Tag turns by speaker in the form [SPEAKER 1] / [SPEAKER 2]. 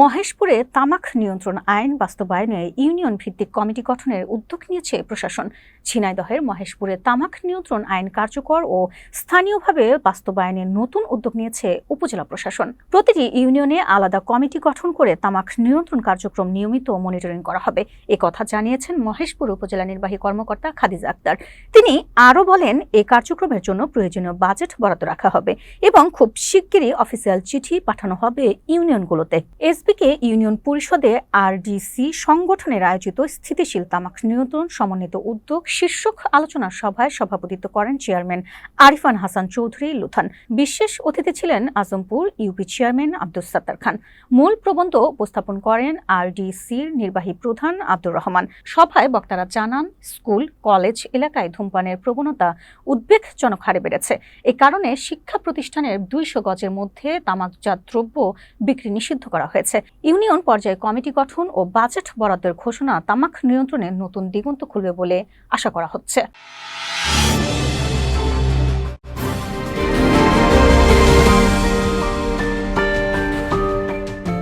[SPEAKER 1] মহেশপুরে তামাক নিয়ন্ত্রণ আইন বাস্তবায়নে ইউনিয়ন ভিত্তিক কমিটি গঠনের উদ্যোগ নিয়েছে প্রশাসন। ঝিনাইদহের মহেশপুরে তামাক নিয়ন্ত্রণ আইন কার্যকর ও স্থানীয়ভাবে বাস্তবায়নের নতুন উদ্যোগ নিয়েছে উপজেলা প্রশাসন। প্রতিটি ইউনিয়নে আলাদা কমিটি গঠন করে তামাক নিয়ন্ত্রণ কার্যক্রম নিয়মিত মনিটরিং করা হবে। এ কথা জানিয়েছেন মহেশপুর উপজেলা নির্বাহী কর্মকর্তা খাদিজা আক্তার। তিনি আরও বলেন এই কার্যক্রমের জন্য প্রয়োজনীয় বাজেট বরাদ্দ রাখা হবে এবং খুব শিগগিরই অফিসিয়াল চিঠি পাঠানো হবে ইউনিয়নগুলোতে। এসবিকে ইউনিয়ন পরিষদে আরডিসি সংগঠনের আয়োজিত স্থিতিশীল তামাক নিয়ন্ত্রণ সমন্বিত উদ্যোগ শীর্ষক আলোচনা সভায় সভাপতিত্ব করেন চেয়ারম্যান আরিফান হাসান চৌধুরী লুথান। বিশেষ অতিথি ছিলেন আজমপুর ইউপি চেয়ারম্যান আব্দুল সাত্তার খান। মূল প্রবন্ধ উপস্থাপন করেন আরডিসির নির্বাহী প্রধান আব্দুর রহমান। সভায় বক্তারা জানান, স্কুল, কলেজ এলাকায় ধূমপানের প্রবণতা উদ্বেগজনক হারে বেড়েছে। এ কারণে শিক্ষা প্রতিষ্ঠানের দুইশো গজের মধ্যে তামাকজাত দ্রব্য বিক্রি নিষিদ্ধ করা হয়েছে। ইউনিয়ন পর্যায়ে কমিটি গঠন ও বাজেট বরাদ্দের ঘোষণা তামাক নিয়ন্ত্রণে নতুন দিগন্ত খুলবে বলে আশা করা হচ্ছে।